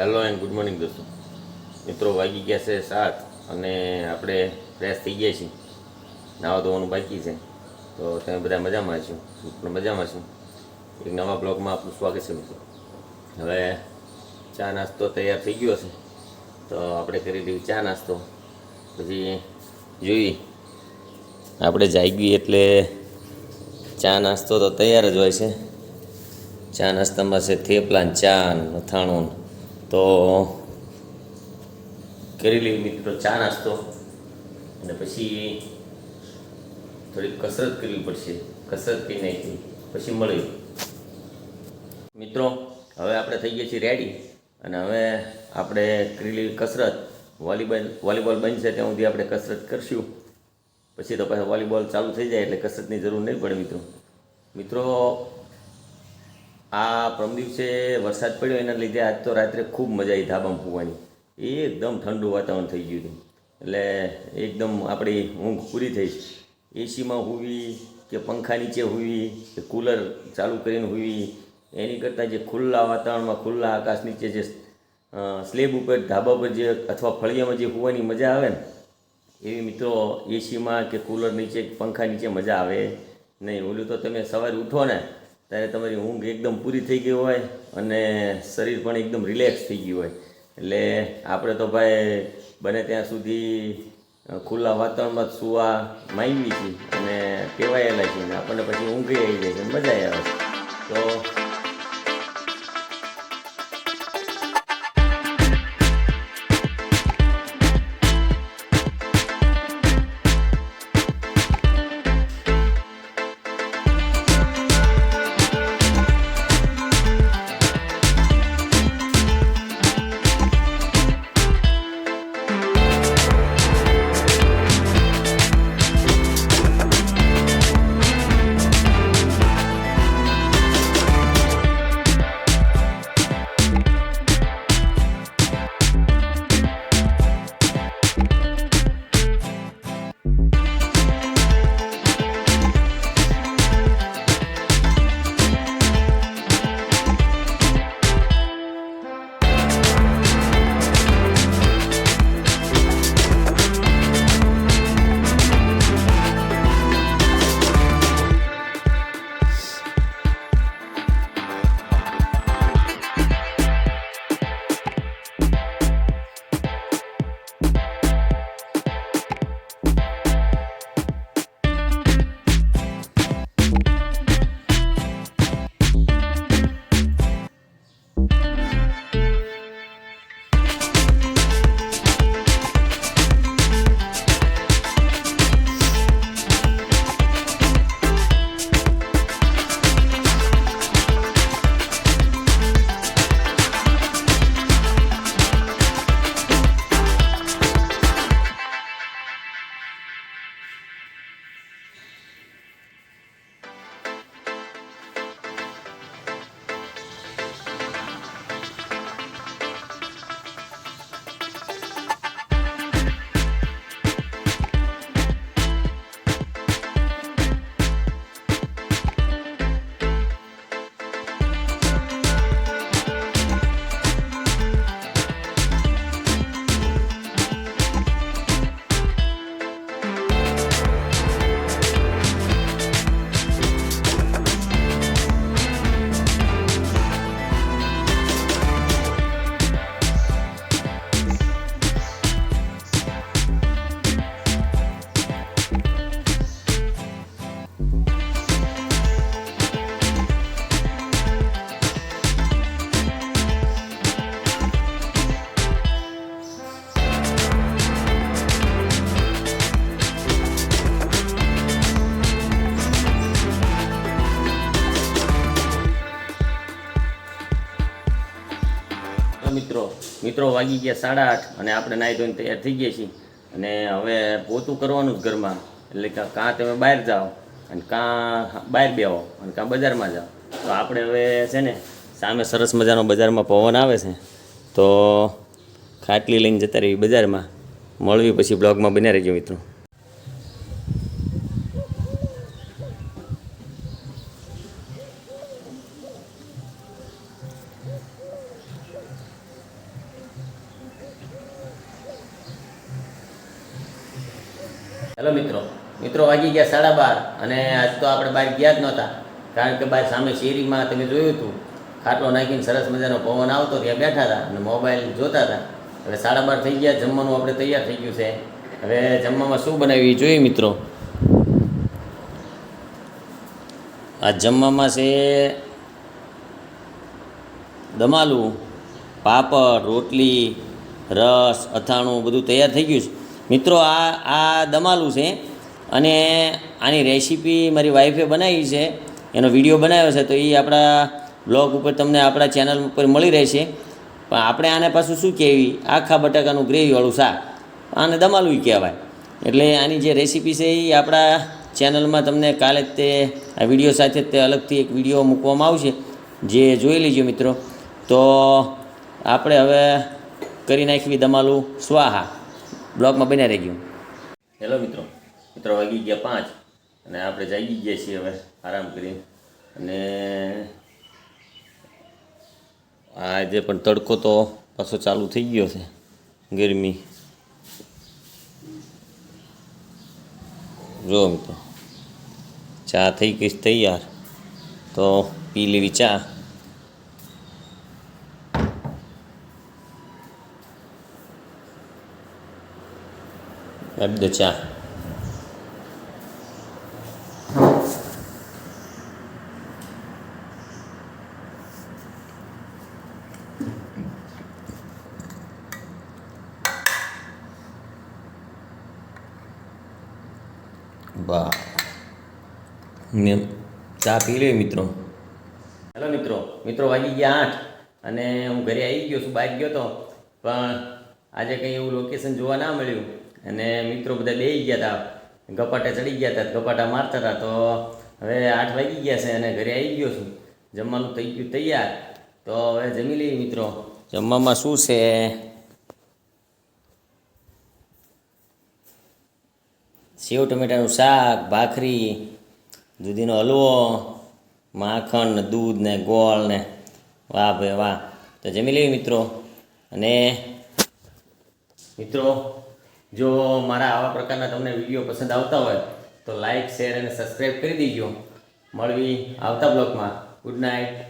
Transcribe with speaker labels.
Speaker 1: Hello and good morning દોસ્તો. મિત્રો વાગી ગયા છે સાત અને આપણે ફ્રેશ થઈ ગયા છીએ. નાવા ધોવાનું બાકી છે. તો તમે બધા મજામાં છો? હું પણ મજામાં છું. એક નવા બ્લોગમાં આપણું સ્વાગત છે મિત્રો. હવે ચા નાસ્તો તૈયાર થઈ ગયો છે. તો આપણે કરી દઈએ ચા નાસ્તો. પછી જોઈએ. આપણે જાગીએ એટલે ચા નાસ્તો તો તૈયાર જ હોય છે. ચા નાસ્તામાં છે થેપલા ચા અથાણું. તો કરી લઈ મિત્રો ચા નાસ્તો. અને પછી થોડીક કસરત કરવી પડશે. કસરત કરી નાખી. પછી મળી મિત્રો, હવે આપણે થઈ ગયા છીએ રેડી અને હવે આપણે કરી લેવી કસરત. વોલીબોલ વોલીબોલ બનશે ત્યાં સુધી આપણે કસરત કરશું. પછી તો પાછા વોલીબોલ ચાલુ થઈ જાય એટલે કસરતની જરૂર નહીં પડે મિત્રો. મિત્રો આ પરમ દિવસે વરસાદ પડ્યો એના લીધે આજ તો રાત્રે ખૂબ મજા આવી ધાબામાં પૂવાની એકદમ ઠંડુ વાતાવરણ થઈ ગયું હતું. એટલે એકદમ આપણી ઊંઘ પૂરી થઈ. એસીમાં હોવી કે પંખા નીચે હોવી કે કૂલર ચાલુ કરીને હોવી, એની કરતાં જે ખુલ્લા વાતાવરણમાં ખુલ્લા આકાશ નીચે જે સ્લેબ ઉપર, ધાબા પર જે અથવા ફળિયામાં જે હોવાની મજા આવે ને, એવી મિત્રો એસીમાં કે કૂલર નીચે પંખા નીચે મજા આવે નહીં. ઓલું તો તમે સવારે ઉઠો ને ત્યારે તમારી ઊંઘ એકદમ પૂરી થઈ ગઈ હોય અને શરીર પણ એકદમ રિલેક્સ થઈ ગયું હોય. એટલે આપણે તો ભાઈ બને ત્યાં સુધી ખુલ્લા વાતાવરણમાં જ સુવા માંગવી છીએ અને ટેવાયેલા છીએ ને આપણને પછી ઊંઘ આવી જાય છે મજા આવે છે. તો મિત્રો. મિત્રો વાગી ગયા સાડા આઠ અને આપણે નાહી ધોઈને તૈયાર થઈ ગયા છીએ. અને હવે પોતું કરવાનું જ ઘરમાં. એટલે કે કાં તમે બહાર જાઓ અને કાં બહાર બેહો અને કાં બજારમાં જાઓ. તો આપણે હવે છે ને, સામે સરસ મજાનો બજારમાં પવન આવે છે. તો ખાટલી લઈને જતા રહી બજારમાં. મળવી પછી બ્લોગમાં બન્યા રહેજો મિત્રો. હેલો મિત્રો. મિત્રો વાગી ગયા સાડા બાર અને આજ તો આપણે બહાર ગયા જ નહોતા. કારણ કે બહાર સામે શેરીમાં તમે જોયું હતું, ખાટલો નાખીને સરસ મજાનો પવન આવતો, ત્યાં બેઠા હતા અને મોબાઈલ જોતા હતા. હવે સાડા બાર થઈ ગયા, જમવાનું આપણે તૈયાર થઈ ગયું છે. હવે જમવામાં શું બનાવ્યું એ જોઈએ મિત્રો. આ જમવામાં છે દમાલું, પાપડ, રોટલી, રસ, અથાણું બધું તૈયાર થઈ ગયું છે. મિત્રો, આ આ દમાલું છે અને આની રેસીપી મારી વાઈફે બનાવી છે. એનો વીડિયો બનાવ્યો છે, તો એ આપણા બ્લોગ ઉપર તમને આપણા ચેનલ ઉપર મળી રહેશે. પણ આપણે આને પાછું શું કહેવી આખા બટાકાનું ગ્રેવીવાળું શાક. આને દમાલું કહેવાય. એટલે આની જે રેસીપી છે એ આપણા ચેનલમાં તમને કાલે તે, આ વીડિયો સાથે તે અલગથી એક વીડિયો મૂકવામાં આવશે. જે જોઈ લેજો મિત્રો. તો આપણે હવે કરી નાખવી દમાલું. સ્વાહા. બ્લોગમાં બન્યા રહેજો. હેલો મિત્રો મિત્રો વાગી ગયા પાંચ અને આપણે જાગી ગયા છીએ હવે, આરામ કરી. અને આજે પણ તડકો તો પાછો ચાલુ થઈ ગયો છે, ગરમી. જો મિત્રો, ચા થઈ ગઈ તૈયાર, તો પી લેવી ચા. ચા વાહ મેં ચા પી લે મિત્રો. હેલો મિત્રો. મિત્રો વાગી ગયા આઠ અને હું ઘરે આવી ગયો છું બહાર ગયો તો. પણ આજે કંઈ એવું લોકેશન જોવા ના મળ્યું. અને મિત્રો બધા બેસી ગયા હતા ગપાટા ચડી ગયા હતા ગપાટા મારતા હતા તો હવે આઠ વાગી ગયા છે અને ઘરે આવી ગયો છું. જમવાનું થઈ ગયું, તૈયાર. તો હવે જમી લઈએ મિત્રો. જમવામાં શું છે? સેવ, ટમેટાનું શાક, ભાખરી, દૂધીનો હલવો, માખણ ને દૂધ ને ગોળ ને વાહ ભાઈ વાહ. તો જમી લઈએ મિત્રો. અને મિત્રો જો મારા આવા પ્રકારના તમને વીડિયો પસંદ આવતા હોય, તો લાઇક શેર અને સબસ્ક્રાઈબ કરી દીજો. મળવી આવતા બ્લોગમાં. Good night